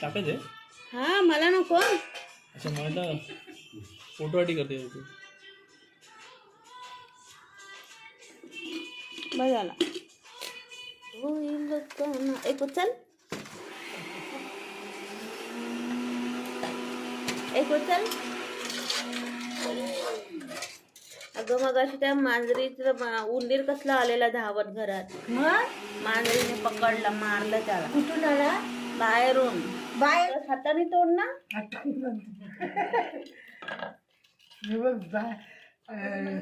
टाकायचे? हा मला नको. असं मला फोटोसाठी करते तू. कण एक उचल एक उचल अगं मग अशी त्या मांजरीचं उंदीर कसला आलेला धावत घरात. मग? मांजरीने पकडला मारलं त्याला. कुठून आला? बाहेरून. बाहेर? हाताने तोड ना. हे बघ बा अं,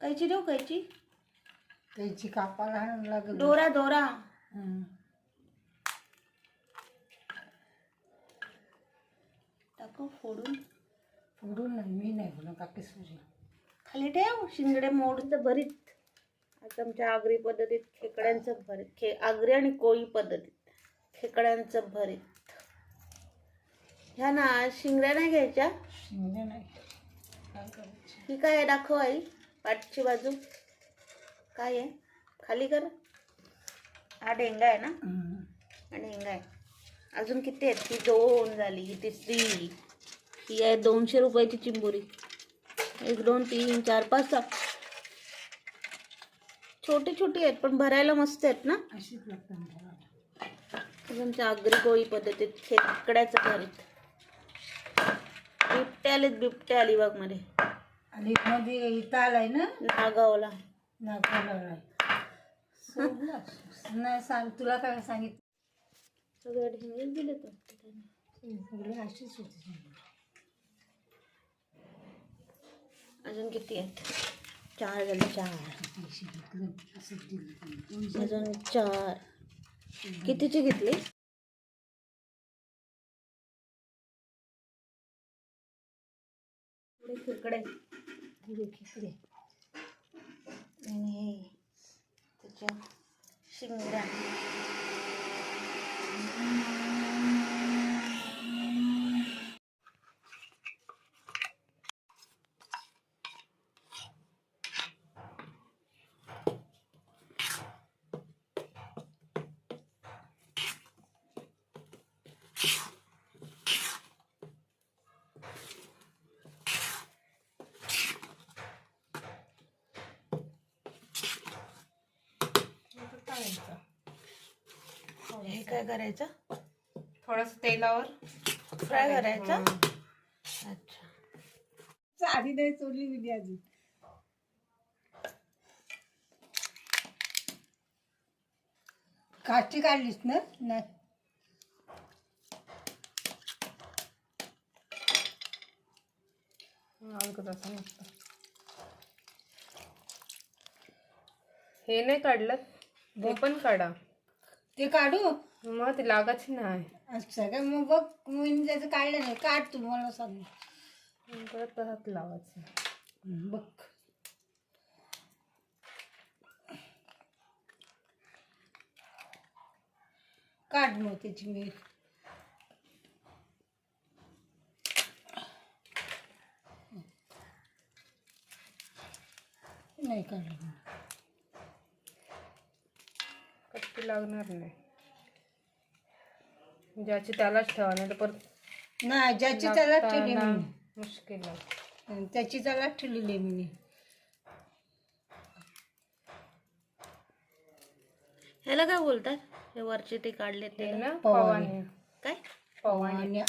कैची देऊ कैची? त्याची कापाला लागल. दोरा दोरा. हं. टाकू फोडून. फोडून नाही मी नाही म्हणून कापी सुरी खाली ठेव शिंगडे मोडचं भरीत. आता आमच्या आगरी पद्धतीत खेकड्यांचं भरीत. खे आगरी आणि कोळी पद्धतीत खेकड्यांचं भरीत. ह्या ना शिंगड्या नाही घ्यायच्या? शिंदे नाही. काय करायचं? ही काय आहे? दाखव आई पाठची बाजू. काय आहे? खाली कर. हा डेंगा आहे ना? हं. डेंगा आहे. अजून किती आहेत? ही दोन झाली ही तिसरी. ही आहे दोनशे रुपयाची चिंबोरी. एक दोन तीन चार पाच सहा. छोटी छोटी आहेत पण भरायला मस्त आहेत ना. तुमच्या आगरी कोळी पद्धतीत खेकड्याचं भरीत बिबट्या आलेत बिबट्या अलिबागमध्ये आणि मध्ये इथं आलाय ना? नागावला. नाही सांग तुला काय सांगितलं सगळं ढेंगेच दिले तर. सगळे अशीच होती. अजून किती आहेत? चार झाले चार. अजून चार. कितीची घेतली? पुढे ini tujuh sembilan हे काय करायचं? थोडस तेलावर फ्राय करायचं? अच्छा. आधी नाही सोडली मी अजून काठी काढलीस ना? नाही. हे नाही काढलं? हे पण काढा. ते काढू? मग ते लागाच नाही. अच्छा काय मग बघ मी त्याचं काढलं नाही काढ तू मला सांग परत तसंच लावायचं. बघ. काढ मग त्याची मी. नाही काढलं कट्टी लागणार नाही. ज्याची त्यालाच ठेवा नाही तर परत नाही ज्याची त्याला ठेवली मुश्किल आहे. हं, त्याची त्याला ठेवलेली मी ह्याला काय बोलतात? हे वरचे ते काढले ते हे ना पवानी. काय? पवानी. आणि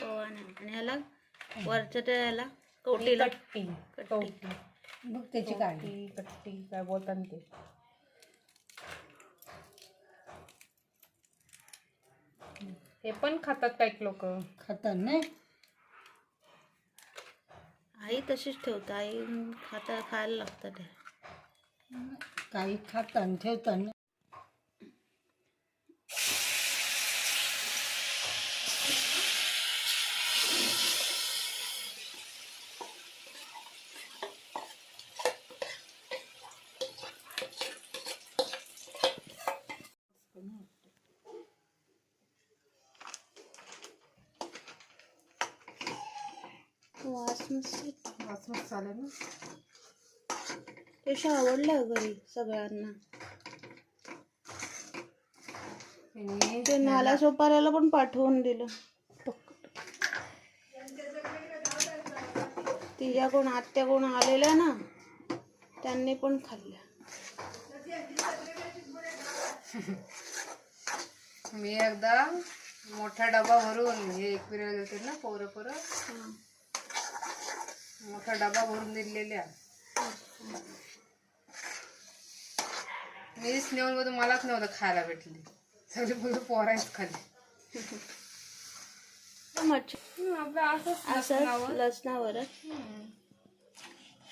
पवाने. आणि ह्याला? वरच्या त्या ह्याला? कवटीला? कट्टी. कवटी. बघ त्याची काढली. कट्टी कट्टी. काय बोलतात ते? हे पण खातात काही लोक. खातात नाही आई तशीच ठेवते. आई खाता खायला लागतं ते काही खातात ठेवतात वास मस्त वास मस्त ना ते आवडलं घरी सगळ्यांना ते नाला सोपाऱ्याला पण पाठवून दिलं तिच्या कोण आत्या कोण आलेल्या ना त्यांनी पण खाल्ल्या मी एकदा मोठा डबा भरून हे एक पिरियड जाते ना पोरं पोरं मोठा डबा भरून दिलेल्या. मीच नेऊन बघतो मलाच नव्हतं खायला भेटली. सगळे बोलतो पोरायच खाली. मच्छी आपलं असंच असं लसणावर.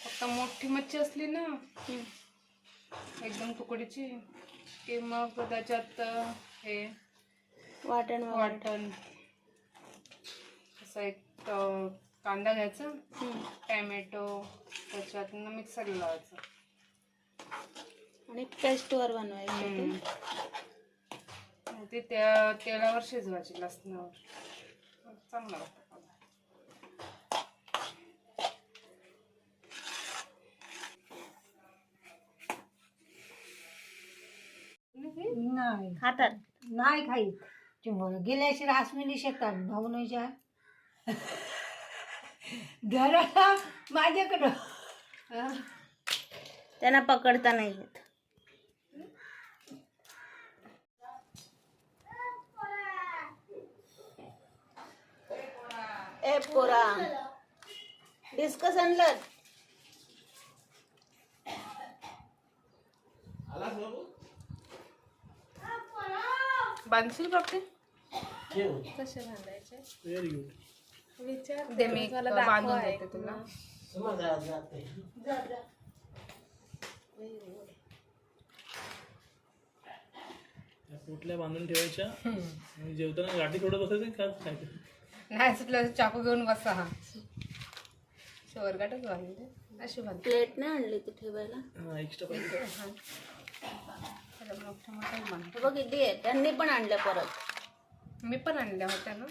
फक्त मोठी मच्छी असली ना एकदम तुकडीची की मग त्याच्यात हे वाटण वाटण. असं एक कांदा घ्यायचा. टॅमॅटो त्याच्यात मिक्सरला लावायचं. आणि पेस्टवर बनवायचं ते. त्या तेलावर शिजवायची लसणावर. चांगलं लागतं नाही. खातात. नाही खाईत. चिंबोर गेल्याशी रासमिनी शेतात भावनाच्या घराला माझ्याकडं. हं? त्यांना पकडता नाही येत. ए पोरा. डिस्कस आणलं बांधशील बापते कसे बांधायचे? व्हेरी गुड ते मी बांधून देते तुला. त्या पोटल्या बांधून ठेवायच्या. जेवताना गाठी थोडं बसायचं का नाही सुटलं चाकू घेऊन बसा हा. शोरगाटच बांधते अशी बांधते प्लेट नाही आणली तू ठेवायला? हा एक्स्ट्रा मोठ्या हे. बघ किती आहे त्यांनी पण आणल्या परत. मी पण आणल्या होत्या ना.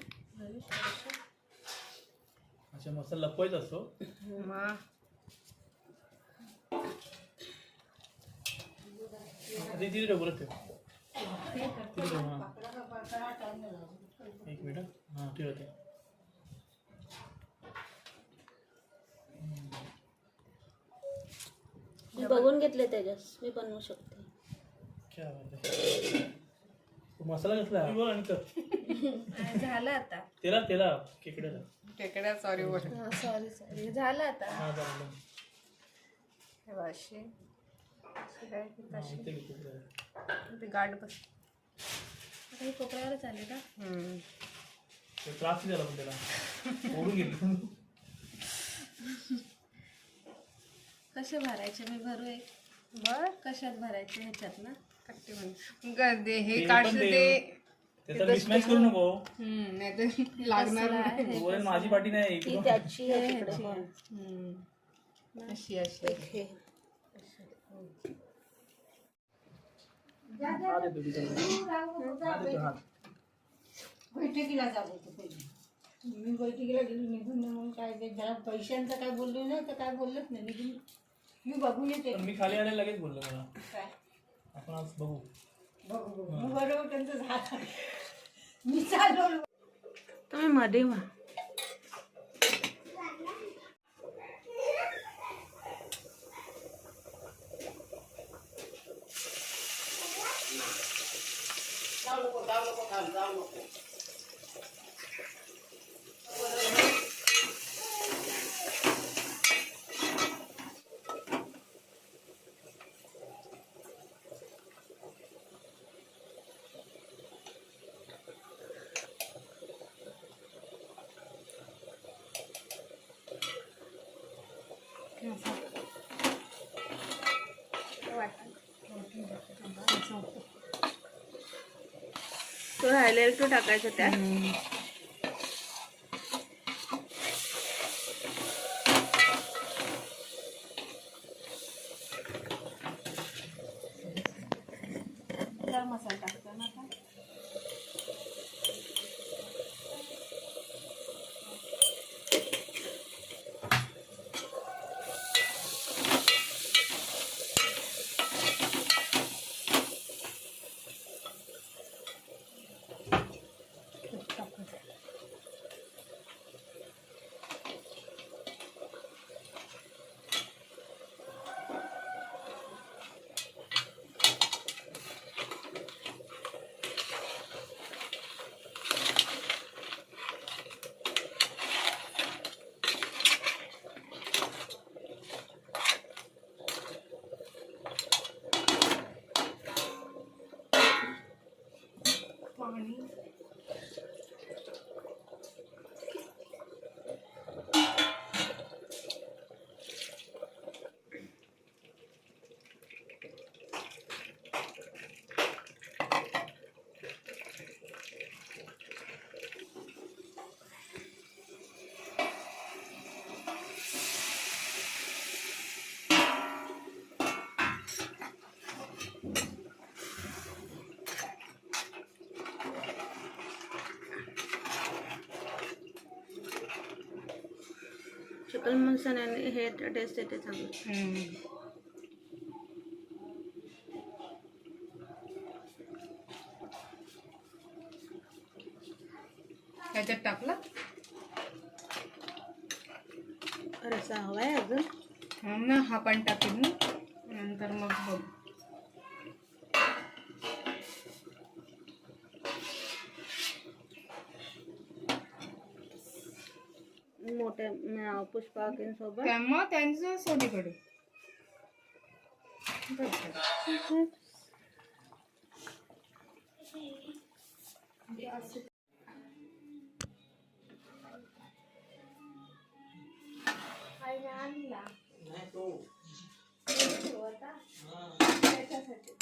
अच्छा मसाला लपवायचा असतो? तिथे परत ठेव तिथे ठेव हां एक मिनिट हां ठेव ते मी बघून घेतले तेजस मी बनवू शकते. क्या बात आहे. तू मसाला? बोल आणि कर झालं आता. तेला तेला केकड्याला टेकड्या सॉरी बोल सॉरी सॉरी झालं आता. हां चालेल हे बघ, अशी. अशी काय की हां, तशी. इथे घे केकड्याला. ते गाठ बस. आता ही कोपऱ्यावरच आली का? हम्म. ते त्रास नाही झाला पण त्याला. ओढून घेतलं कसे भरायचे? मी भरू एक. बर. कशात भरायचे ह्याच्यात ना? कट्टी म्हण ग- ते हे ते ते त्याचा मिसमॅच करू नको. हम्म नाही तर लागणार नाही. तोपर्यंत माझी पाठी नाही ती त्याची आहे हम्म. अशी अशी. हे. हात. बैठकीला जात होतो पहिले. मी बैठकीला गेलो निघून म्हणून काय ते जरा पैशांचं काय बोललो नाही तर काय बोललंच नाही. निघून मी बघून येते. मी खाली आले लगेच बोललो मला. काय? आपण आज बघू. बघू बघू मग बरोबर त्यांचं राहिलेलं तो टाकायचं त्यात गरम मसाला टाकतो ना आता चिकन मसाल्याने हे टेस्ट येते चांगली. मोठ्या पुष्पाकींसोबत त्यामुळं त्यांचं सोनीकडे. त्याच्यासाठी.